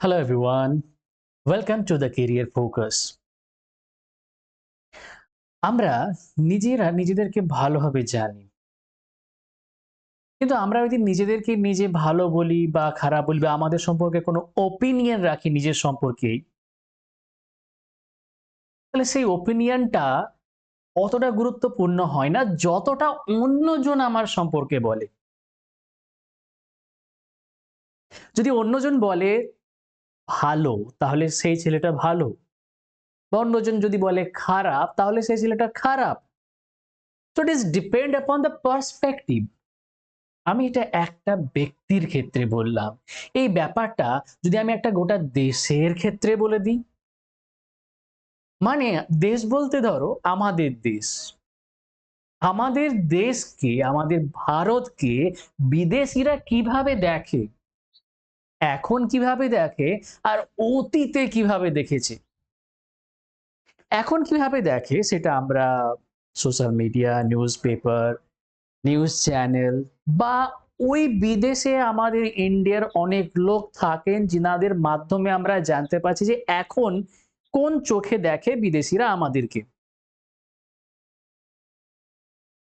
Hello, everyone. Welcome to the Career Focus. আমরা নিজেরা নিজেদেরকে ভালোভাবে জানি। কিন্তু আমরা যদি নিজেদেরকে নিজে ভালো বলি বা খারাপ বলি বা আমাদের সম্পর্কে কোনো ওপিনিয়ন রাখি নিজের সম্পর্কেই, তাহলে সেই ওপিনিয়নটা অতটা গুরুত্বপূর্ণ হয় না, যতটা অন্যজন আমার সম্পর্কে বলে। যদি অন্যজন বলে ভালো, তাহলে সেই ছেলেটা ভালো। বা অন্যজন যদি বলে খারাপ, তাহলে সেই ছেলেটা খারাপ। So, it is depend upon the perspective. আমি এটা একটা ব্যক্তির ক্ষেত্রে বললাম। এই ব্যাপারটা যদি আমি একটা গোটা দেশের ক্ষেত্রে বলে দিই মানে দেশ বলতে ধরো আমাদের দেশ। আমাদের দেশকে, আমাদের ভারতকে বিদেশিরা কীভাবে দেখে? এখন কীভাবে দেখে আর অতীতে কীভাবে দেখেছে? এখন কীভাবে দেখে সেটা আমরা social media, newspaper, news channel বা ওই বিদেশে আমাদের ইন্ডিয়ার অনেক লোক থাকেন যিনাদের মাধ্যমে আমরা জানতে পারছি যে এখন কোন চোখে দেখে বিদেশিরা আমাদেরকে।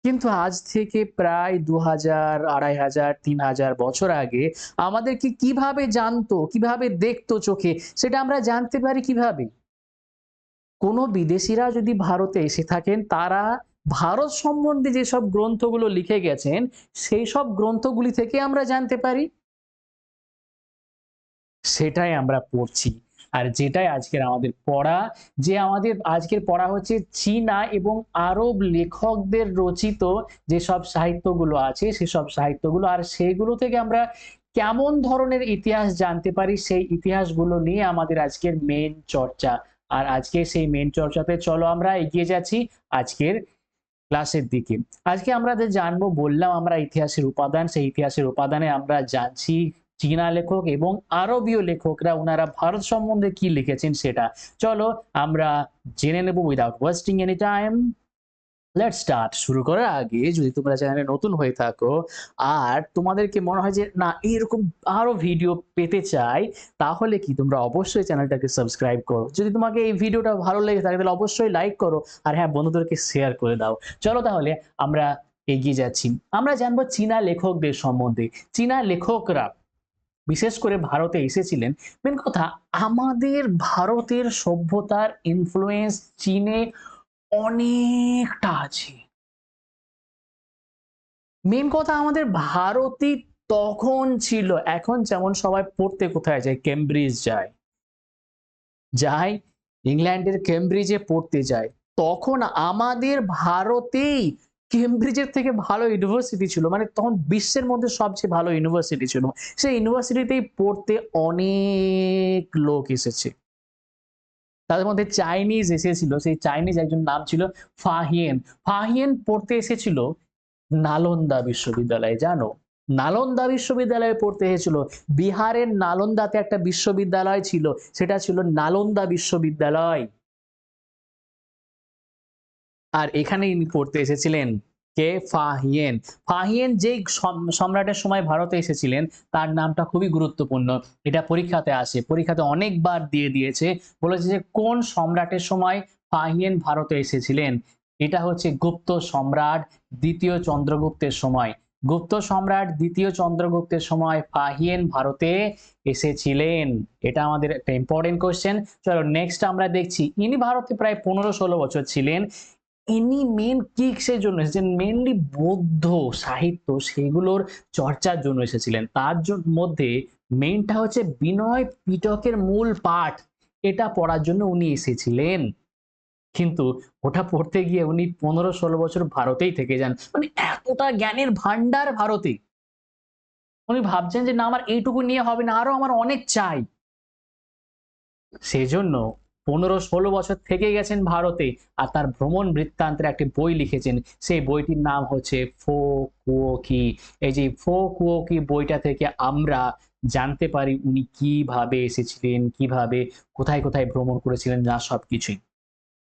কিন্তু আজ থেকে প্রায় ২০০০, ২৫০০, ৩০০০ বছর আগে আমাদেরকে কীভাবে জানতো, কীভাবে দেখতো চোখে সেটা আমরা জানতে পারি কীভাবে? কোনো বিদেশিরা যদি ভারতে এসে থাকেন তারা ভারত সম্বন্ধে যেসব গ্রন্থগুলো লিখে গেছেন সেই সব গ্রন্থগুলি থেকে আমরা জানতে পারি। সেটাই আমরা পড়ছি। আর যেটাই আজকের আমাদের পড়া যে আমাদের আজকের পড়া হচ্ছে চীনা এবং আরব লেখকদের রচিত যেসব সাহিত্যগুলো আছে সেসব সাহিত্যগুলো আর সেগুলো থেকে আমরা কেমন ধরনের ইতিহাস জানতে পারি সেই ইতিহাসগুলো নিয়ে আমাদের আজকের মেন চর্চা। আর আজকে সেই মেন চর্চাতে চলো আমরা এগিয়ে যাচ্ছি আজকের ক্লাসের দিকে। আজকে আমরা যে জানব বললাম আমরা ইতিহাসের উপাদান, সেই ইতিহাসের উপাদানে আমরা জানছি চীনা লেখক এবং আরবীয় লেখকরা ওনারা ভারত সম্বন্ধে কি লিখেছেন সেটা। চলো আমরা জেনে নেব without wasting any time. Let's start. শুরু করার আগে যদি তোমরা চ্যানেলে নতুন হয়ে থাকো আর তোমাদেরকে মনে হয় যে, না, এরকম আরও ভিডিও পেতে চাই, তাহলে কি তোমরা অবশ্যই চ্যানেলটাকে সাবস্ক্রাইব করো। যদি তোমাকে এই ভিডিওটা ভালো লেগে থাকে, তাহলে অবশ্যই লাইক করো আর হ্যাঁ বন্ধুদেরকে শেয়ার করে দাও। চলো তাহলে আমরা এগিয়ে যাচ্ছি। আমরা জানব চীনা লেখকদের সম্বন্ধে। চীনা লেখকরা বিশেষ করে ভারতে এসেছিলেন। মেন কথা, আমাদের ভারতের সভ্যতার ইনফ্লুয়েন্স চীনে অনেকটা আছে। মেন কথা, আমাদের ভারতই তখন ছিল। এখন যেমন সবাই পড়তে কোথায় যায়? কেমব্রিজ যায়। যায়, ইংল্যান্ডের কেমব্রিজে পড়তে যায়। তখন আমাদের ভারতেই কেমব্রিজের থেকে ভালো ইউনিভার্সিটি ছিল। মানে তখন বিশ্বের মধ্যে সবচেয়ে ভালো ইউনিভার্সিটি ছিল। সেই ইউনিভার্সিটিতেই পড়তে অনেক লোক এসেছে। তাদের মধ্যে চাইনিজ এসেছিল। সেই চাইনিজ একজন নাম ছিল ফাহিয়েন। ফাহিয়েন পড়তে এসেছিল নালন্দা বিশ্ববিদ্যালয়ে, জানো? নালন্দা বিশ্ববিদ্যালয়ে পড়তে এসেছিল। বিহারের নালন্দাতে একটা বিশ্ববিদ্যালয় ছিল। সেটা ছিল নালন্দা বিশ্ববিদ্যালয়। আর এখানে ইনি পড়তে এসেছিলেন কে? ফাহিয়েন। ফাহিয়েন সম, সম্রাটের সময় ভারতে এসেছিলেন, তার নামটা খুবই গুরুত্বপূর্ণ। এটা পরীক্ষাতে আসে। পরীক্ষাতে অনেকবার দিয়ে দিয়েছে। বলেছে যে কোন সম্রাটের সময় ফাহিয়েন ভারতে এসেছিলেন? এটা হচ্ছে গুপ্ত সম্রাট দ্বিতীয় চন্দ্রগুপ্তের সময়। গুপ্ত সম্রাট দ্বিতীয় চন্দ্রগুপ্তের সময় ফাহিয়েন ভারতে এসেছিলেন। এটা আমাদের একটা ইম্পোর্টেন্ট কোয়েশ্চেন। চলো নেক্সট আমরা দেখছি, ইনি ভারতে প্রায় ১৫-১৬ বছর ছিলেন। ইনি মেন কি কিসের জন্য এসেছেন? মেনলি বৌদ্ধ সাহিত্য সেগুলোর চর্চার জন্য এসেছিলেন। তার মধ্যে মেনটা হচ্ছে বিনয় পিটকের মূল পাঠ। এটা পড়ার জন্য উনি এসেছিলেন। কিন্তু ওটা পড়তে গিয়ে উনি ১৫-১৬ বছর ভারতেই থেকে যান। মানে এতটা জ্ঞানের ভান্ডার ভারতে। উনি ভাবছেন যে না, আমার এইটুকু নিয়ে হবে না, আরও আমার অনেক চাই। সেজন্য ১৫-১৬ বছর থেকে গেছেন ভারতে আর তার ভ্রমণ বৃত্তান্তের একটি বই লিখেছেন। সেই বইটির নাম হচ্ছে ফো কুও কি। এই যে ফো কুও কি বইটা থেকে আমরা জানতে পারি উনি কীভাবে এসেছিলেন, কীভাবে কোথায়, কোথায় ভ্রমণ করেছিলেন না সবকিছুই।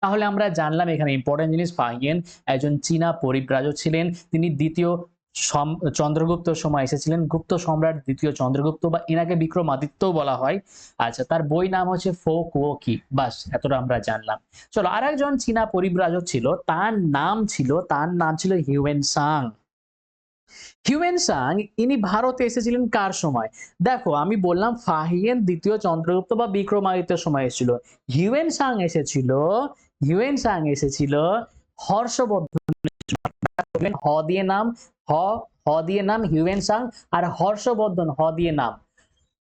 তাহলে আমরা জানলাম এখানে ইম্পর্টেন্ট জিনিস ফাহিয়েন একজন চীনা পরিব্রাজক ছিলেন। তিনি দ্বিতীয় চন্দ্রগুপ্ত সময় এসেছিলেন। গুপ্ত সম্রাট দ্বিতীয় চন্দ্রগুপ্ত বা এনাকে বিক্রমাদিত্যও বলা হয়। আচ্ছা তার বই নাম হচ্ছে ফোক ও কি বাস, এতটা আমরা জানলাম। চলো, আরেকজন চীনা পরিব্রাজক ছিল। তার নাম ছিল, তার নাম ছিল হিউয়েন সাং। হিউয়েন সাং, ইনি ভারতে এসেছিলেন কার সময়? দেখো, আমি বললাম ফাহিয়েন দ্বিতীয় চন্দ্রগুপ্ত বা বিক্রমাদিত্যের সময় এসেছিল। হিউয়েন সাং এসেছিল, হিউয়েন সাং এসেছিল হর্ষবর্ধন হ দিয়ে নাম হ হ দিয়ে নাম, হিউয়েন সাং আর হর্ষবর্ধন, হ দিয়ে নাম।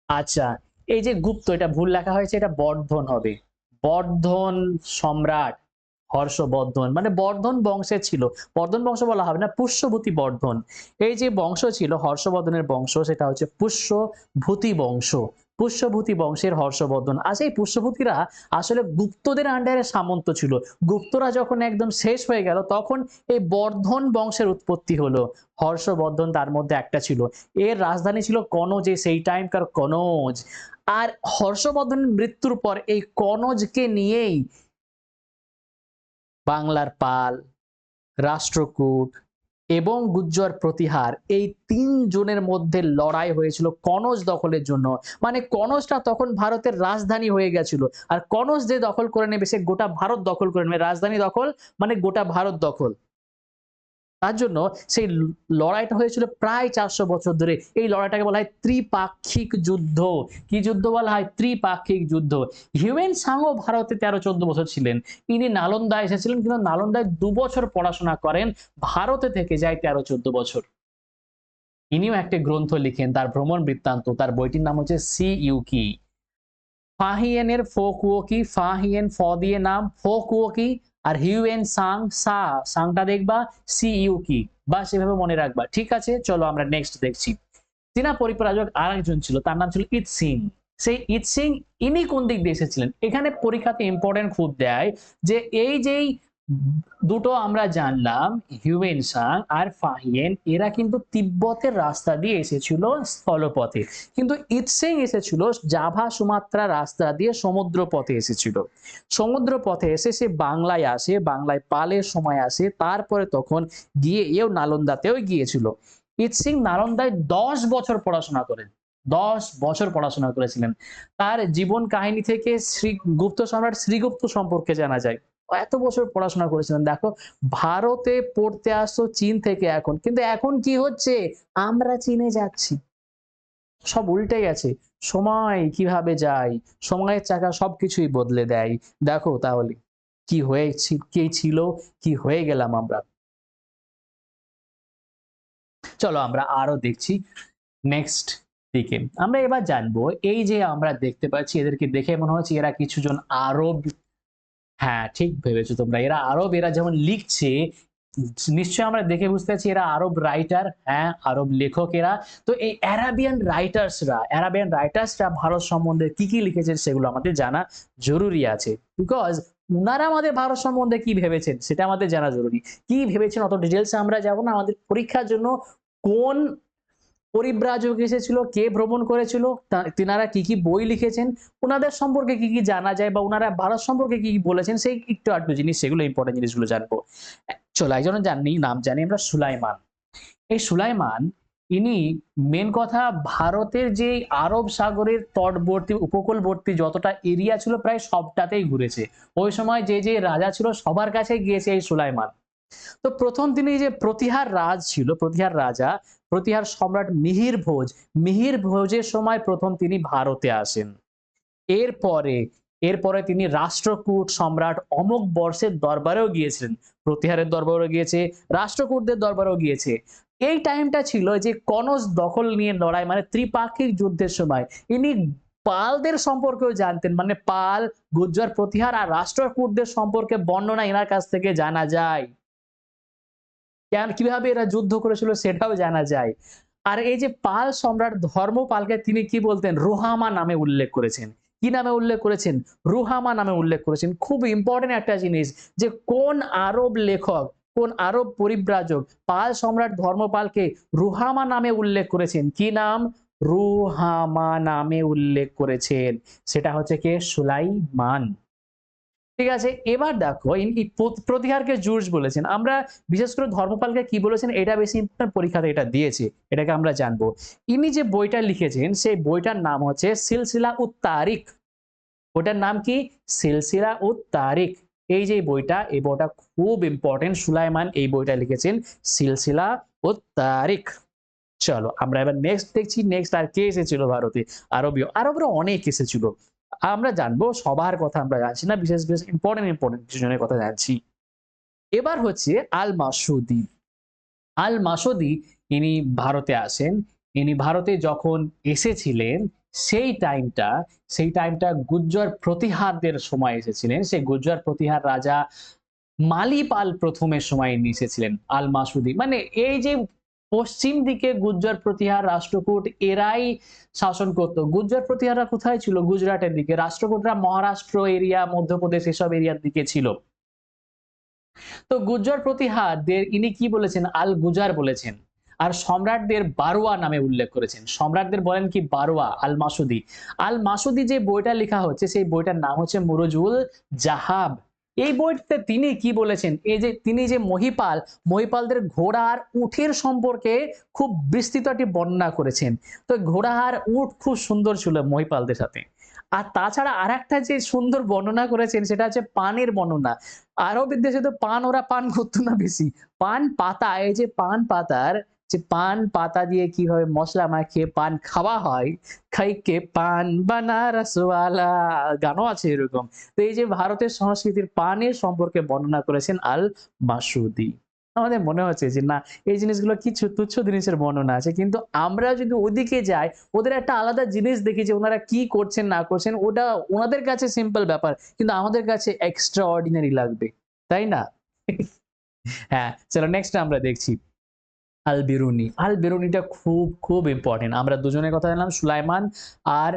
আচ্ছা এই যে গুপ্ত, এটা ভুল লেখা হয়েছে, এটা বর্ধন হবে। বর্ধন সম্রাট, হর্ষবর্ধন মানে বর্ধন বংশে ছিল। বর্ধন বংশ বলা হবে না, পুষ্যভূতি বর্ধন। এই যে বংশ ছিল, হর্ষবর্ধনের বংশ, সেটা হচ্ছে পুষ্যভূতি বংশ। পুষ্যভূতি বংশের হর্ষবর্ধন। আর সেই পুষ্যভূতিরা আসলে গুপ্তদের আন্ডারে সামন্ত ছিল। গুপ্তরা যখন একদম শেষ হয়ে গেল, তখন এই বর্ধন বংশের উৎপত্তি হলো। হর্ষবর্ধন তার মধ্যে একটা ছিল। এর রাজধানী ছিল কনজে সেই টাইমকার কনজ। আর হর্ষবর্ধনের মৃত্যুর পর এই কনজকে নিয়েই বাংলার পাল, রাষ্ট্রকূট এবং গুজ্জর প্রতিহার এই তিন জনের মধ্যে লড়াই হয়েছিল কনজ দখলের জন্য। মানে কনজটা তখন ভারতের রাজধানী হয়ে গেছিল। আর কনজ যে দখল করে নেবে, সে গোটা ভারত দখল করে নেবে। রাজধানী দখল মানে গোটা ভারত দখল। তার জন্য সেই লড়াইটা হয়েছিল প্রায় চারশো বছর ধরে। এই লড়াইটাকে বলা হয় ত্রিপাক্ষিক যুদ্ধ। কি যুদ্ধ বলা হয়? ত্রিপাক্ষিক যুদ্ধ। হিউয়েন সাংও ভারতে তেরো, চোদ্দ বছর ছিলেন। ইনি নালন্দায় এসেছিলেন, কিন্তু নালন্দায় দু বছর পড়াশোনা করেন। ভারতে থেকে যায় তেরো, চোদ্দ বছর। ইনিও একটি গ্রন্থ লিখেন, তার ভ্রমণ বৃত্তান্ত। তার বইটির নাম হচ্ছে সি ইউকি ফাহিয়েনের ফোকুয়োকি ফাহিয়েন ফ দিয়ে নাম। ফোকুয়োকি আর হিউ এন সাং সা, সাংটা দেখবা, সি ইউ কি বা সেভাবে মনে রাখবা। ঠিক আছে, চলো আমরা নেক্সট দেখছি। চীনা পরিপ্রাজক আর একজন ছিল, তার নাম ছিল ইত সিং। সেই ইত সিং ইনি কোন দিক দিয়ে এসেছিলেন? এখানে পরীক্ষাতে ইম্পর্টেন্ট খুব দেয় যে এই যেই দুটো আমরা জানলাম হিউয়েন সাং আর ফাহিয়েন এরা কিন্তু তিব্বতের রাস্তা দিয়ে এসেছিল স্থলপথে। কিন্তু ইতসেং এসেছিল জাভা সুমাত্রা রাস্তা দিয়ে সমুদ্র পথে এসেছিল। সমুদ্র পথে এসে সে বাংলায় আসে, বাংলায় পালের সময় আসে, তারপরে তখন গিয়ে এও নালন্দাতেও গিয়েছিল। ইতসিং নালন্দায় দশ বছর পড়াশোনা করেন, দশ বছর পড়াশোনা করেছিলেন। তার জীবন কাহিনী থেকে শ্রী গুপ্ত সম্রাট শ্রীগুপ্ত সম্পর্কে জানা যায়। এত বছর পড়াশোনা করেছিলেন? দেখো, ভারতে পড়তে আসতো চীন থেকে এখন। কিন্তু এখন কি হচ্ছে? আমরা চীনে যাচ্ছি। সব উল্টে গেছে। সময় কীভাবে যায়? সময়ের চাকা সবকিছুই বদলে দেয়। দেখো তাহলে, কি হয়ে কি ছিল, কি হয়ে গেলাম আমরা? চলো আমরা আরও দেখছি নেক্সট দিকে। আমরা এবার জানব, এই যে আমরা দেখতে পাচ্ছি, এদেরকে দেখে মনে হচ্ছে এরা কিছুজন আরব হ্যাঁ ঠিক ভেবেছো তোমরা। এরা আরব, এরা যেমন লিখছে, নিশ্চয়ই আমরা দেখে বুঝতে পারছি এরা আরব রাইটার হ্যাঁ আরব লেখক এরা। তো এই অ্যারাবিয়ান রাইটার্সরা অ্যারাবিয়ান রাইটার্সরা ভারত সম্বন্ধে কি কি লিখেছেন সেগুলো আমাদের জানা জরুরি আছে। বিকজ উনারা আমাদের ভারত সম্বন্ধে কি ভেবেছেন, সেটা আমাদের জানা জরুরি। কি ভেবেছেন, অত ডিটেলসে আমরা যাব না। আমাদের পরীক্ষার জন্য কোন পরিব্রাজক এসেছিল, কে ভ্রমণ করেছিল তিনারা কি কি বই লিখেছেন ওনাদের সম্পর্কে কি কি জানা যায় বা ওনারা ভারত সম্পর্কে কি কি বলেছেন, সেই একটু আধটু জিনিস, সেগুলো ইম্পর্টেন্ট জিনিসগুলো জানব। চলো একজন জানি, নাম জানি আমরা সুলাইমান। এই সুলাইমান, ইনি মেন কথা ভারতের যে আরব সাগরের তটবর্তী, উপকূলবর্তী যতটা এরিয়া ছিল, প্রায় সবটাতেই ঘুরেছে। ওই সময় যে যে রাজা ছিল, সবার কাছে গিয়েছে এই সুলাইমান। তো প্রথম তিনি যে প্রতিহার রাজ ছিল, প্রতিহার রাজা, প্রতিহার সম্রাট মিহির ভোজ, মিহির ভোজের সময় প্রথম তিনি ভারতে আসেন। এরপরে এরপরে তিনি রাষ্ট্রকূট সম্রাট অমুক বর্ষের দরবারেও গিয়েছিলেন। প্রতিহারের দরবারেও গিয়েছে, রাষ্ট্রকূটদের দরবারেও গিয়েছে। এই টাইমটা ছিল যে কনজ দখল নিয়ে লড়াই মানে ত্রিপাক্ষিক যুদ্ধের সময়। ইনি পালদের সম্পর্কেও জানতেন মানে পাল, গুজ্জর, প্রতিহার আর রাষ্ট্রকূটদের সম্পর্কে বর্ণনা এনার কাছ থেকে জানা যায়। কেন, কীভাবে এরা যুদ্ধ করেছিল সেটাও জানা যায়। আর এই যে পাল সম্রাট ধর্মপালকে তিনি কি বলতেন? রোহামা নামে উল্লেখ করেছেন। কি নামে উল্লেখ করেছেন? রুহামা নামে উল্লেখ করেছেন। খুব ইম্পর্টেন্ট একটা জিনিস যে কোন আরব লেখক, কোন আরব পরিব্রাজক পাল সম্রাট ধর্মপালকে রুহামা নামে উল্লেখ করেছেন? কি নাম? রুহামা নামে উল্লেখ করেছেন। সেটা হচ্ছে কে? সুলাইমান। ঠিক আছে? এবার দেখো প্রতিহারকে জুর্জ বলেছেন। আমরা বিশেষ করে ধর্মপালকে কি বলেছেন? এটা বেশি important, পরীক্ষাতে এটা দিয়েছে এটাকে আমরা জানব। ইনি যে বইটা লিখেছেন সেই বইটার নাম হচ্ছে সিলসিলা উত তারিক ওটার নাম কি? সিলসিলা উত তারিক এই যে বইটা এই বইটা খুব ইম্পর্টেন্ট সুলাইমান এই বইটা লিখেছেন সিলসিলা ও তারিখ। চলো আমরা এবার নেক্সট দেখছি নেক্সট আর কে এসেছিল ভারতে? আরবীয়। আরবরা অনেক এসেছিল। আমরা জানব, সবার কথা আমরা জানছি না, বিশেষ বিশেষ ইম্পর্টেন্ট ইম্পর্টেন্ট কিছু জনের কথা জানছি। এবার হচ্ছে আল মাসুদি আল মাসুদি ইনি ভারতে আসেন। ইনি ভারতে যখন এসেছিলেন, সেই টাইমটা সেই টাইমটা গুজ্জর প্রতিহারদের সময় এসেছিলেন। সেই গুজ্জর প্রতিহার রাজা মালিপাল প্রথমের সময় এসেছিলেন আল মাসুদি মানে এই যে পশ্চিম দিকে গুজ্জর প্রতিহার রাষ্ট্রকূট এরাই শাসন করতো। গুজ্জর প্রতিহাররা কোথায় ছিল? গুজরাটের দিকে। রাষ্ট্রকূটরা মহারাষ্ট্র এরিয়া, মধ্যপ্রদেশ এসব এরিয়ার দিকে ছিল। তো গুজ্জর প্রতিহারদের, ইনি কি বলেছেন? আল গুজার বলেছেন। আর সম্রাটদের বারোয়া নামে উল্লেখ করেছেন। সম্রাটদের বলেন কি? বারোয়া, আল মাসুদি। আল মাসুদি যে বইটা লেখা হচ্ছে, সেই বইটার নাম হচ্ছে মুরজুল জাহাব। এই বইটাতে তিনি কি বলেছেন? এই যে তিনি যে মহিপাল, মহিপালদের ঘোড়া আর উঠের সম্পর্কে খুব বিস্তৃত একটি বর্ণনা করেছেন। তো ঘোড়া আর উট খুব সুন্দর ছিল মহিপালদের সাথে। আর তাছাড়া আর একটা যে সুন্দর বর্ণনা করেছেন সেটা হচ্ছে পানের বর্ণনা। আরবের দেশে তো পান, ওরা পান করতো না বেশি। পান পাতা, এই যে পান পাতার যে পান পাতা দিয়ে কীভাবে মশলা মাখিয়ে পান খাওয়া হয়। খাইকে পান বানারসওয়ালা। গানও আছে এরকম। তো এই যে ভারতের সংস্কৃতির পানের সম্পর্কে বর্ণনা করেছেন আল মাসুদি। আমাদের মনে হচ্ছে যে, না, এই জিনিসগুলো কিছু তুচ্ছ জিনিসের বর্ণনা আছে? কিন্তু আমরা যদি ওদিকে যাই, ওদের একটা আলাদা জিনিস দেখি যে ওনারা কি করছেন, না করছেন, ওটা ওনাদের কাছে সিম্পল ব্যাপার, কিন্তু আমাদের কাছে এক্সট্রা অর্ডিনারি লাগবে। তাই না? হ্যাঁ চলো নেক্সট আমরা দেখছি। আল বেরুনি আল বেরুনিটা খুব খুব ইম্পর্টেন্ট আমরা দুজনের কথা জানলাম, সুলাইমান আর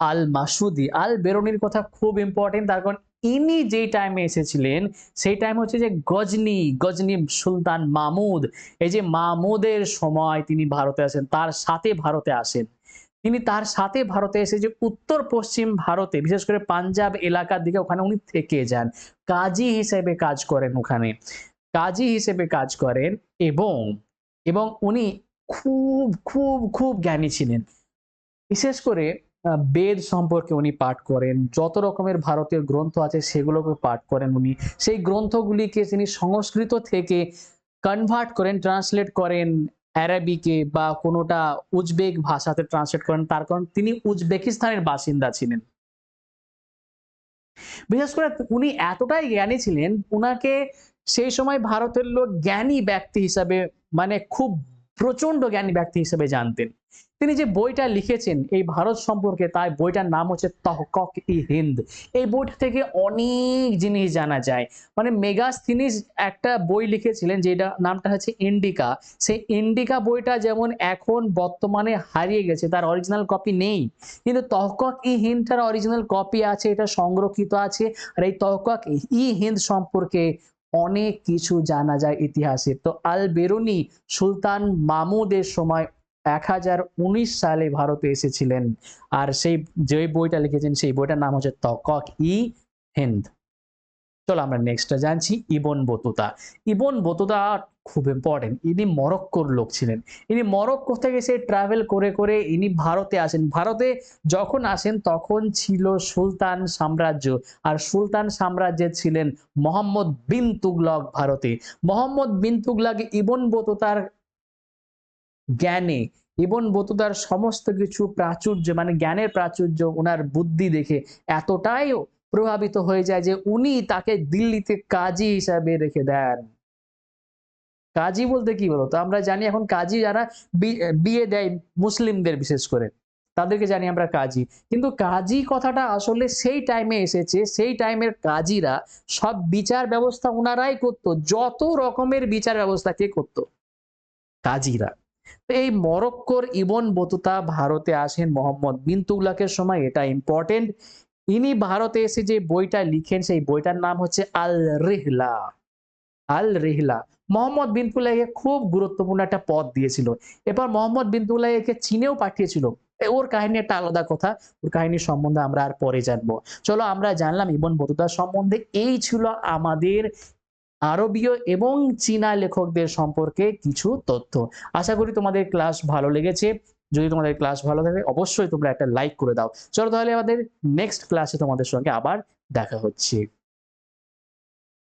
আল মাসুদি আল বেরুনির কথা খুব ইম্পর্টেন্ট তার কারণ ইনি যেই টাইমে এসেছিলেন, সেই টাইম হচ্ছে যে গজনি গজনি সুলতান মামুদ। এই যে মামুদের সময় তিনি ভারতে আসেন, তার সাথে ভারতে আসেন। তিনি তার সাথে ভারতে এসে যে উত্তর পশ্চিম ভারতে, বিশেষ করে পাঞ্জাব এলাকার দিকে ওখানে উনি থেকে যান। কাজী হিসেবে কাজ করেন ওখানে। কাজী হিসেবে কাজ করেন এবং এবং উনি খুব খুব খুব জ্ঞানী ছিলেন। বিশেষ করে বেদ সম্পর্কে উনি পাঠ করেন, যত রকমের ভারতীয় গ্রন্থ আছে সেগুলোকে পাঠ করেন উনি। সেই গ্রন্থগুলিকে তিনি সংস্কৃত থেকে কনভার্ট করেন ট্রান্সলেট করেন অ্যারাবিকে বা কোনোটা উজবেক ভাষাতে ট্রান্সলেট করেন। তার কারণ তিনি উজবেকিস্তানের বাসিন্দা ছিলেন। বিশেষ করে উনি এতটাই জ্ঞানী ছিলেন, উনাকে সেই সময় ভারতের লোক জ্ঞানী ব্যক্তি হিসাবে মানে খুব প্রচণ্ড জ্ঞানী ব্যক্তি হিসেবে জানতেন। তিনি যে বইটা লিখেছেন, এই ভারত সম্পর্কে, তাই বইটার নাম হচ্ছে তহকক ই হিন্দ। এই বইটা থেকে অনেক জিনিস জানা যায়। মানে মেগাস্থিনিস একটা বই লিখেছিলেন, যেটা নামটা হচ্ছে ইন্ডিকা। সেই ইন্ডিকা বইটা যেমন এখন বর্তমানে হারিয়ে গেছে, তার অরিজিনাল কপি নেই। কিন্তু তহকক ই হিন্দটার অরিজিনাল কপি আছে, এটা সংরক্ষিত আছে। আর এই তহকক ই হিন্দ সম্পর্কে অনেক কিছু জানা যায় ইতিহাসে। তো আল বেরুনি সুলতান মামুদের সময় এক হাজার উনিশ সালে ভারতে এসেছিলেন। আর সেই যে বইটা লিখেছেন, সেই বইটার নাম হচ্ছে তকক ই হিন্দ। চলো আমরা নেক্সটটা জানছি, ইবন বতুতা। ইবন বতুতা খুব ইম্পর্টেন্ট ইনি মরক্কোর লোক ছিলেন। ইনি মরক্কো থেকে সে ট্রাভেল করে করে ইনি ভারতে আসেন। ভারতে যখন আসেন তখন ছিল সুলতান সাম্রাজ্য। আর সুলতান সাম্রাজ্যে ছিলেন মোহাম্মদ বিন তুগলক ভারতে। মোহাম্মদ বিন তুগলক ইবন বতুতার জ্ঞানে, ইবন বতুতার সমস্ত কিছু প্রাচুর্য মানে জ্ঞানের প্রাচুর্য ওনার বুদ্ধি দেখে এতটাই প্রভাবিত হয়ে যায় যে উনি তাকে দিল্লিতে কাজী হিসাবে রেখে দেন। কাজী বলতে কি বলতো আমরা জানি এখন কাজী যারা বিয়ে দেয় মুসলিমদের বিশেষ করে, তাদেরকে জানি আমরা কাজী। কিন্তু কাজী কথাটা আসলে সেই টাইমে এসেছে, সেই টাইমের কাজীরা সব বিচার ব্যবস্থা ওনারাই করতো, যত রকমের বিচার ব্যবস্থা কে করতো? কাজীরা। তো এই মরক্কোর ইবন বতুতা ভারতে আসেন মোহাম্মদ বিন তুগলাকের সময়, এটা ইম্পর্টেন্ট ইনি ভারতে এসে যে বইটা লিখেন, সেই বইটার নাম হচ্ছে আল রেহলা আল রেহলা। মোহাম্মদ বিন তুলাইকে খুব গুরুত্বপূর্ণ একটা পদ দিয়েছিল। এবার মোহাম্মদ বিন তুলাই একে চীনেও পাঠিয়েছিল। ওর কাহিনী একটা আলাদা কথা। ওর কাহিনীর সম্বন্ধে আমরা আর পরে জানব। চলো আমরা জানলাম ইবন বতুতা সম্বন্ধে এই ছিল আমাদের আরবীয় এবং চীনা লেখকদের সম্পর্কে কিছু তথ্য। আশা করি তোমাদের ক্লাস ভালো লেগেছে। যদি তোমাদের ক্লাস ভালো থাকে, অবশ্যই তোমরা একটা লাইক করে দাও। চলো তাহলে আমাদের নেক্সট ক্লাসে তোমাদের সঙ্গে আবার দেখা হচ্ছে।